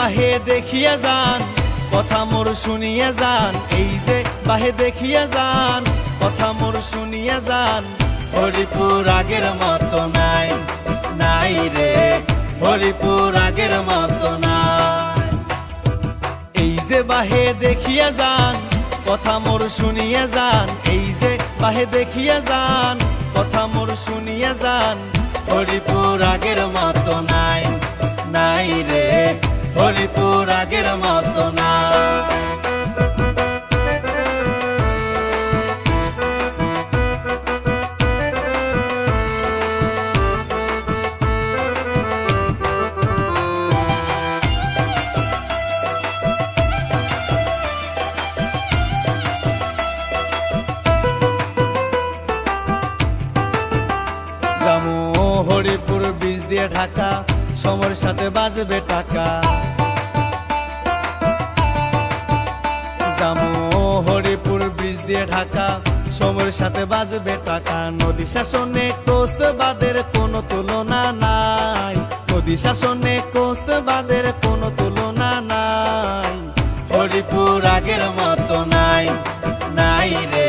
বাহে দেখিয়া যান, কথা মোর শুনিয়া যান। এই যে বাহে দেখিয়া যান, কথা মোর শুনিয়া যান। হরিপুর আগের মতো নাই নাই রে। হরিপুর আগের মতো নাই। এই যে বাহে দেখিয়া যান, কথা মোর শুনিয়া যান। এই যে বাহে দেখিয়া যান, কথা মোর শুনিয়া যান। হরিপুর আগের হরিপুর বীজ দিয়ে ঢাকা, সময়ের সাথে বাজবে টাকা। জামু হরিপুর ব্রিজ দিয়ে ঢাকা, সময়ের সাথে বাজবে টাকা। নদী শাসনে কোনো তুলনা নাই। নদী শাসনে কোনো তুলনা নাই। হরিপুর আগের মতো নাই নাই রে।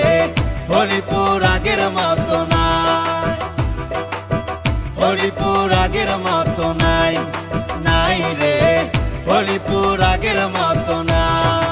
হরিপুর আগের মতো হরিপুর আগের মতো নাই নাই রে হরিপুর আগের মতো নাই।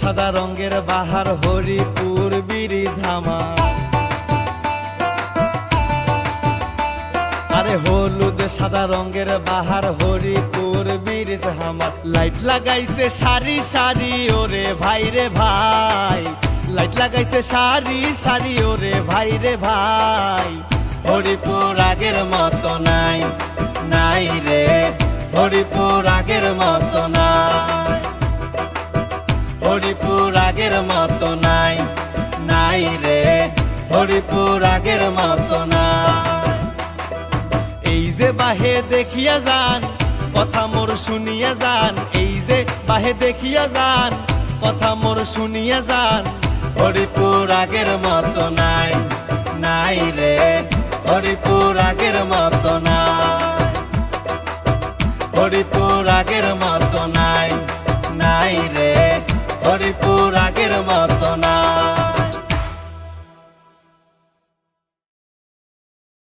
সাদা রঙের বাহার হরিপুর ব্রিজ হামা আরে হলুদ সাদা রঙের বাহার হরিপুর ব্রিজ হামার। লাইট লাগাইছে সারি সারি, ওরে ভাই রে ভাই। লাইট লাগাইছে সারি সারি, ওরে ভাই রে ভাই। হরিপুর আগের মতো নাই নাই রে। হরিপুর আগের মতো নাই। হরিপুর আগের মতো নাই এই যে বাহে দেখিয়া যান, কথা মোর শুনিয়া যান। এই যে বাহে দেখিয়া যান, কথা মোর শুনিয়া যান। হরিপুর আগের মতো নাই নাই রে। হরিপুর আগের মতো নাই। হরিপুর আগের মতো নাই নাই রে। হরিপুর